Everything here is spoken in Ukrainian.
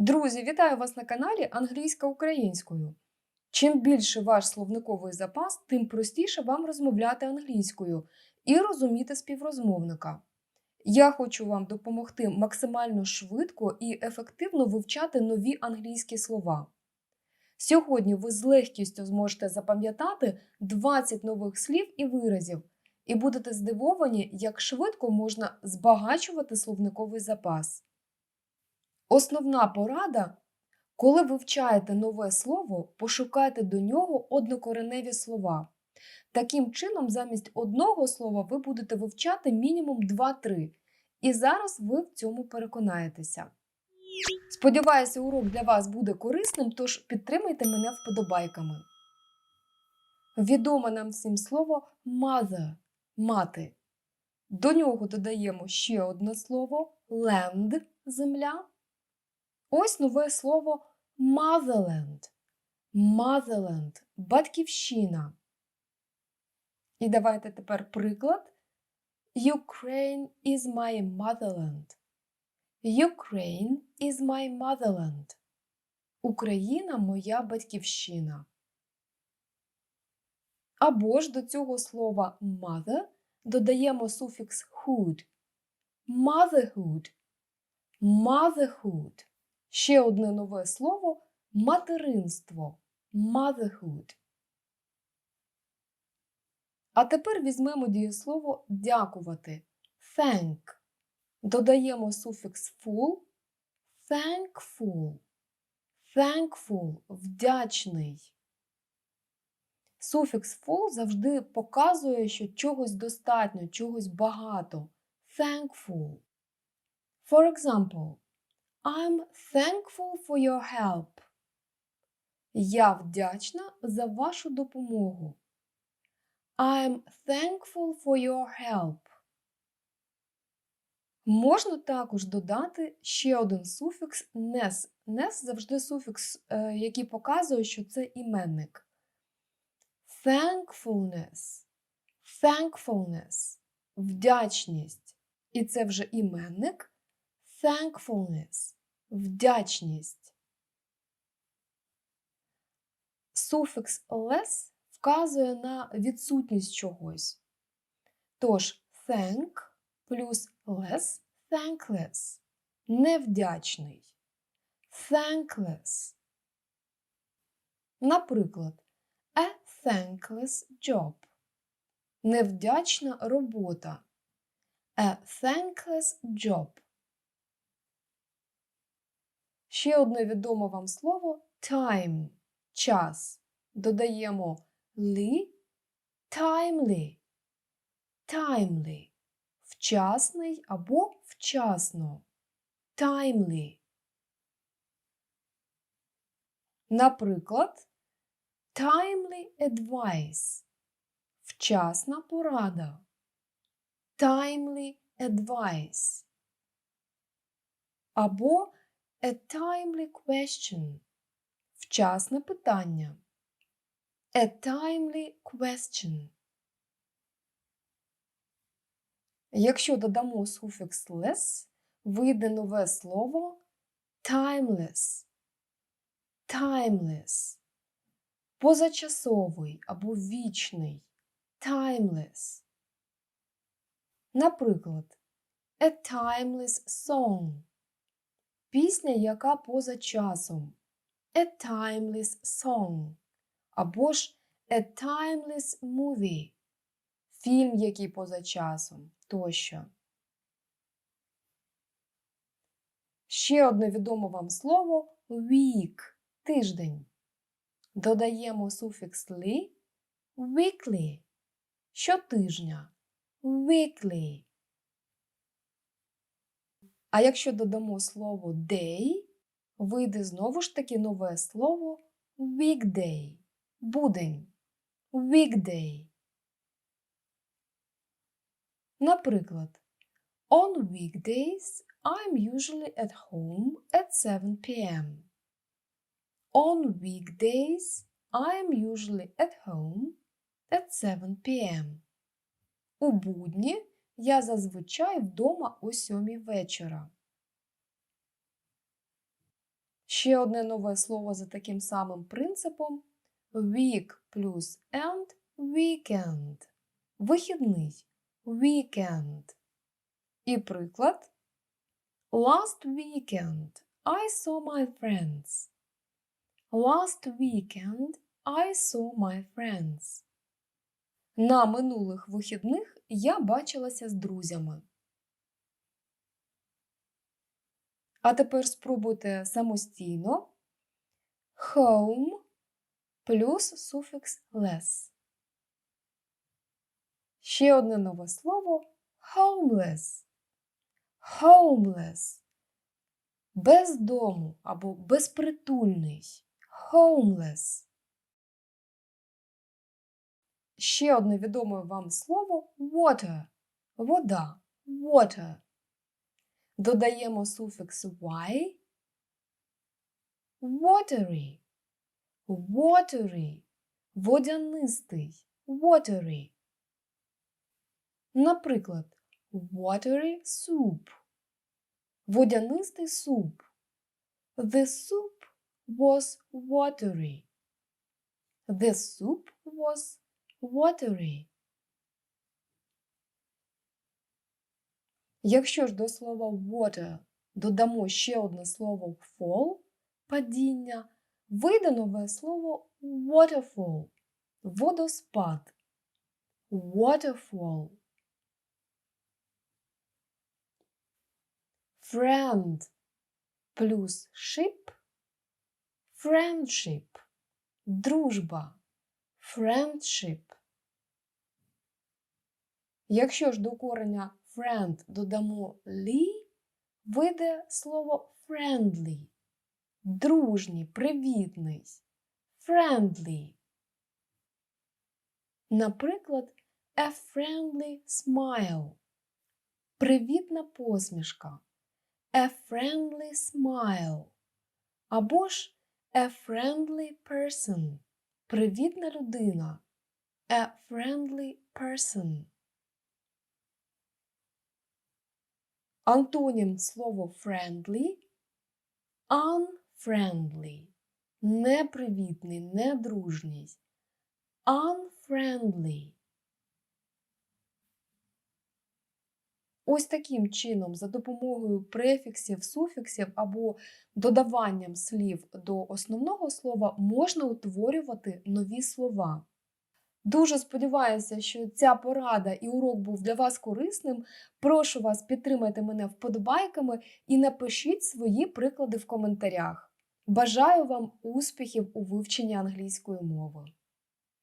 Друзі, вітаю вас на каналі Англійська українською. Чим більше ваш словниковий запас, тим простіше вам розмовляти англійською і розуміти співрозмовника. Я хочу вам допомогти максимально швидко і ефективно вивчати нові англійські слова. Сьогодні ви з легкістю зможете запам'ятати 20 нових слів і виразів, і будете здивовані, як швидко можна збагачувати словниковий запас. Основна порада, коли вивчаєте нове слово, пошукайте до нього однокореневі слова. Таким чином, замість одного слова ви будете вивчати мінімум 2-3. І зараз ви в цьому переконаєтеся. Сподіваюся, урок для вас буде корисним, тож підтримайте мене вподобайками. Відоме нам всім слово mother мати. До нього додаємо ще одне слово land земля. Ось нове слово motherland. Motherland – батьківщина. І давайте тепер приклад. Ukraine is my motherland. Ukraine is my motherland. Україна моя батьківщина. Або ж до цього слова mother додаємо суфікс hood. Motherhood. Motherhood. Ще одне нове слово материнство. Motherhood. А тепер візьмемо дієслово дякувати. Thank. Додаємо суфікс full. Thankful. Thankful вдячний. Суфікс full завжди показує, що чогось достатньо, чогось багато. Thankful. For example, I'm thankful for your help. Я вдячна за вашу допомогу. I'm thankful for your help. Можна також додати ще один суфікс «нес». «Нес» завжди суфікс, е, який показує, що це іменник. Thankfulness. Thankfulness. Вдячність. І це вже іменник. Thankfulness. Вдячність. Суфікс less вказує на відсутність чогось. Тож thank плюс less thankless. Невдячний. Thankless. Наприклад, a thankless job. Невдячна робота. A thankless job. Ще одне відоме вам слово time час. Додаємо ли timely. Timely. Вчасний або вчасно. Timely. Наприклад, timely advice. Вчасна порада. Timely advice. Або a timely question. Вчасне питання. A timely question. Якщо додамо суфікс less, вийде нове слово timeless. Timeless. Позачасовий або вічний. Timeless. Наприклад, a timeless song. Пісня, яка поза часом. A timeless song. Або ж a timeless movie. Фільм, який поза часом тощо. Ще одне відоме вам слово week тиждень. Додаємо суфікс ли weekly щотижня. Weekly. А якщо додамо слово day, вийде знову ж таки нове слово weekday. Будень. Weekday. Наприклад, on weekdays I'm usually at home at 7 p.m. On weekdays I'm usually at home at 7 p.m. У будні я зазвичай вдома о 7 вечора. Ще одне нове слово за таким самим принципом week плюс end weekend. Вихідний weekend. І приклад Last weekend I saw my friends. Last weekend I saw my friends. На минулих вихідних я бачилася з друзями. А тепер спробуйте самостійно. Home плюс суфікс less. Ще одне нове слово homeless. Homeless. Без дому або безпритульний. Homeless. Ще одне відоме вам слово water. Вода. Water. Додаємо суфікс y. Watery. Watery. Водянистий. Watery. Наприклад, watery soup. Водянистий суп. The soup was watery. The soup was watery. Якщо ж до слова water додамо ще одне слово fall падіння, вийде нове слово waterfall водоспад. Waterfall. Friend плюс ship friendship. Дружба. Friendship. Якщо ж до кореня friend додамо «лі», вийде слово friendly. Дружній, привітний. Friendly. Наприклад, a friendly smile. Привітна посмішка. A friendly smile. Або ж a friendly person. Привітна людина. A friendly person. Антонім слово friendly unfriendly. Непривітний, недружній. Unfriendly. Ось таким чином, за допомогою префіксів, суфіксів або додаванням слів до основного слова можна утворювати нові слова. Дуже сподіваюся, що ця порада і урок був для вас корисним. Прошу вас, підтримайте мене вподобайками і напишіть свої приклади в коментарях. Бажаю вам успіхів у вивченні англійської мови!